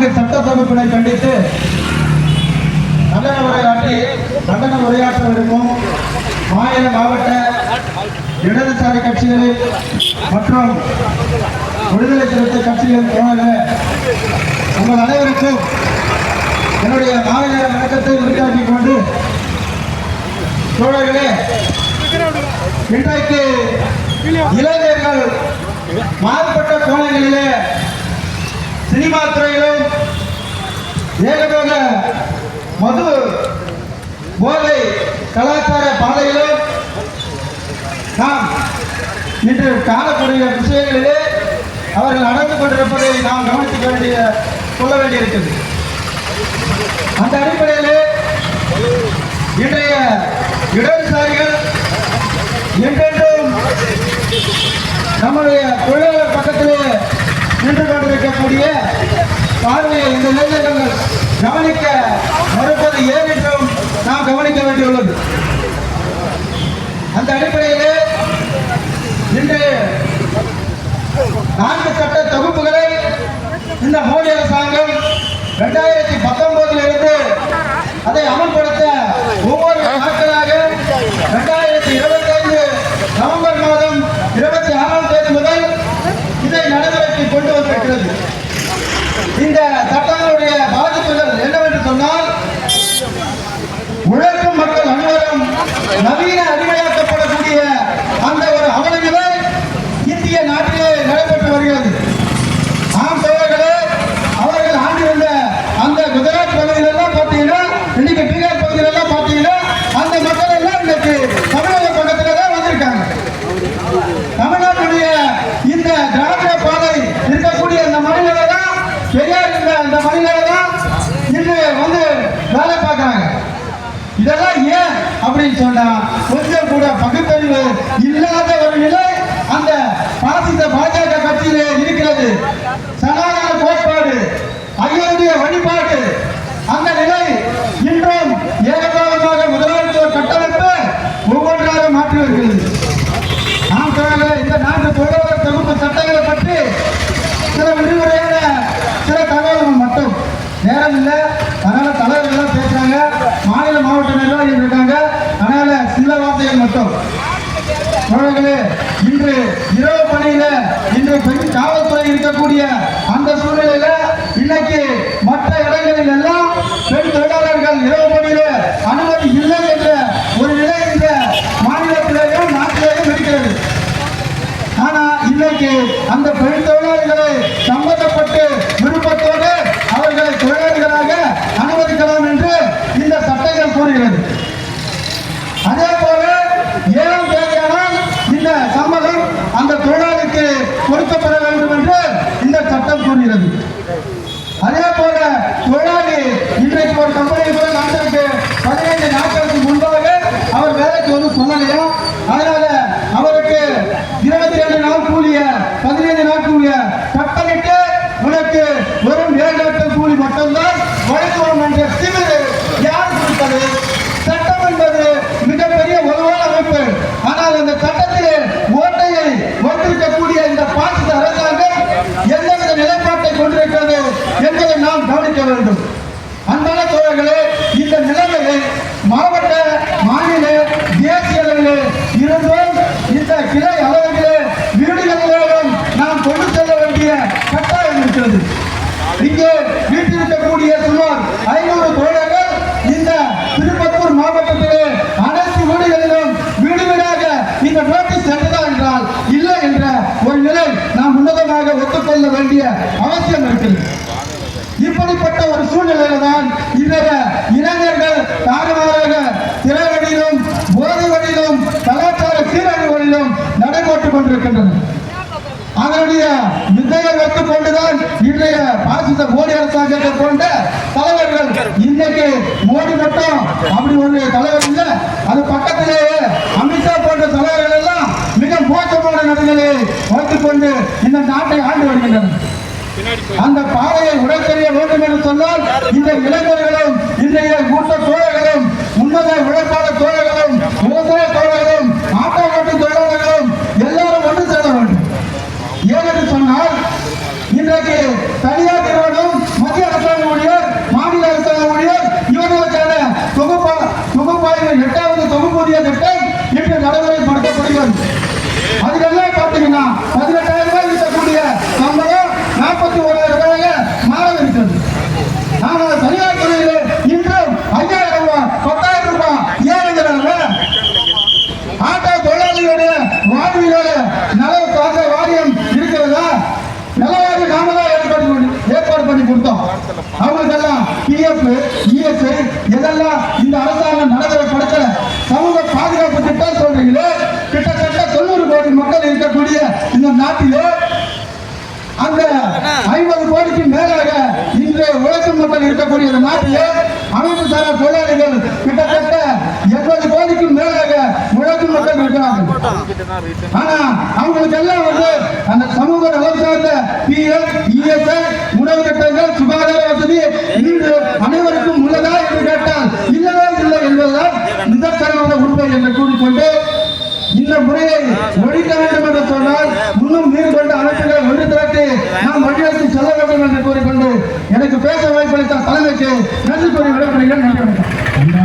நான்கு சட்ட தொகுப்பினை கண்டித்து கண்டன உரையாற்றி கண்டன உரையாற்றவிருக்கும் மாநில மாவட்ட இடதுசாரி கட்சிகளில் மற்றும் விடுதலை சிறுத்தை கட்சிகளின் தோழர்களே உங்கள் அனைவருக்கும் என்னுடைய மாநில வணக்கத்தை உரித்தாக்கிக் கொண்டு தோழர்களே இன்றைக்கு இளைஞர்கள் மாறுபட்ட கோணங்களிலே சினிமா துறையிலும் ஏகபோக மது போதை கலாச்சார பாதையிலும் நாம் இன்று காணக்கூடிய விஷயங்களிலே அவர்கள் நடந்து கொண்டிருப்பதை நாம் கவனித்துக்க வேண்டிய சொல்ல வேண்டியிருக்கிறது. அந்த அடிப்படையிலே இன்றைய இடதுசாரிகள் என்றென்றும் நம்முடைய தொழிலாளர் பக்கத்திலே நின்று கொண்டிருக்கக்கூடிய பார்வையை இந்த இளைஞர்கள் கவனிக்க மறுப்பது ஏன் என்றும் நாம் கவனிக்க வேண்டியுள்ளது. அந்த அடிப்படையிலே இன்று உழைக்கும் না இருக்கக்கூடிய அந்த சூழ்நிலையில இன்னைக்கு மற்ற இடங்களில் எல்லாம் பெண் தொழிலாளர்கள் இரவு பணியில அனுமதி இல்லை என்ற ஒரு நிலை இந்த மாநிலத்திலேயும் நாட்டிலேயும் இருக்கிறது. ஆனா இன்னைக்கு அந்த பெண் தொழிலாளிகளை சம்பந்தப்பட்டு விருப்பத்தோடு அவர்களை தொழிலாளிகளாக அனுமதிக்கலாம் என்று இந்த சட்டங்கள் கூறுகிறது. அதே போல ஏழாம் தேதியானால் இந்த சம்மதம் அந்த தொழிலாளிக்கு கொடுக்கப்பட வேண்டும் என்று கூறுகிறது அதே போல தொழிலாளி இன்றைக்கு ஒரு கம்பெனி கூட நாட்டிற்கு பதினைந்து நாட்களுக்கு முன்பாக அவர் வேலைக்கு வந்து சொல்லலையும் அதனால அவருக்கு இருபத்தி ரெண்டு நாள் கூலிய பதினைந்து நாள் கூலிய கட்டளிட்டு உனக்கு வெறும் ஏழு நாட்கள் கூலி மட்டும்தான் வழங்குவோம் என்ற திமிரு யார் கொடுத்தது? இருக்க வேண்டும். அன்பான தோழர்களே இந்த நிலைமையை மாவட்ட மாநில தேசிய அளவில் இருந்தும் இந்த கிளை அளவில் வீடுகளிலும் நாம் கொண்டு செல்ல வேண்டிய கட்டாயம் இருக்கிறது இங்கே வீட்டிருக்கக்கூடிய சுமார் ஐநூறு தோழர்கள் இந்த திருப்பத்தூர் மாவட்டத்திலே அனைத்து வீடுகளிலும் வீடு வீடாக இந்த நோட்டீஸ் சென்றதா என்றால் இல்லை என்ற ஒரு நிலை நாம் உன்னதமாக ஒத்துக்கொள்ள வேண்டிய அவசியம் இருக்கிறது இப்படிப்பட்ட ஒரு சூழ்நிலையில தான் இன்றைய இளைஞர்கள் தாறுமாறாக திரைவழியிலும் போதை வழியிலும் கலாச்சார சீரழிவுகளிலும் நடைபோட்டுக் அதனுடைய வைத்துக் கொண்டுதான் இன்றைய பாசிச மோடி அரசாங்கத்தை தலைவர்கள் இன்னைக்கு மோடி மட்டும் அப்படி ஒரு தலைவர் அது பக்கத்திலேயே அமித்ஷா போன்ற தலைவர்கள் எல்லாம் மிக மோசமான நடுநிலையை வைத்துக் கொண்டு இந்த நாட்டை ஆண்டு வருகின்றனர். அந்த பாதையை உடைத்தெறிய வேண்டும் என்று சொன்னால் இந்த இளைஞர்களும் இன்றைய கூட்ட தோழர்களும் உன்னத உழைப்பாளர் தோழர்களும் விவசாய தோழர்களும் இன்றைக்கு மத்திய அரசாங்க மாநில அரசாங்க ஊழியர் இவர்களுக்கான தொகுப்பா எட்டாவது தொகுப்பூதிய திட்டம் இன்று நடைமுறைப்படுத்தப்படுகிறது. அதுக்கெல்லாம் பார்த்தீங்கன்னா பதினெட்டு பிஎஃப் இஎஸ்ஐ இதெல்லாம் இந்த அரசாங்கம் நடைமுறைப்படுத்தல சமூக பாதுகாப்பு திட்டம் சொல்றீங்களே? கிட்டத்தட்ட தொண்ணூறு கோடி மக்கள் இருக்கக்கூடிய இந்த நாட்டிலே அந்த ஐம்பது கோடிக்கு மேலாக இன்று உழைக்கும் மக்கள் இருக்கக்கூடிய இந்த நாட்டிலே அமைப்பு சாரா தொழிலாளிகள் கிட்டத்தட்ட எண்பது கோடிக்கு மேலாக உழைக்கும் மக்கள் இருக்கிறார்கள். ஆனா அவங்களுக்கு எல்லாம் வந்து அந்த சமூக நலம் சார்ந்த பிஎஃப் இஎஸ்ஐ உணவு திட்டங்கள் சுகாதார வசதி இன்று அனைவருக்கும் உள்ளதா என்று கேட்டால் இல்லவே இல்லை என்பதுதான் நிதர்சனமான உண்மை என்று கூறிக்கொண்டு இந்த முறையை முடிக்க வேண்டும் என்று சொன்னால் இன்னும் நீர் கொண்ட அமைப்புகளை ஒன்று திரட்டி நாம் வழிநடத்தி செல்ல வேண்டும் என்று கூறிக்கொண்டு எனக்கு பேச வாய்ப்பளித்த தலைமைக்கு நன்றி கூறி விடைபெறுகிறேன். நன்றி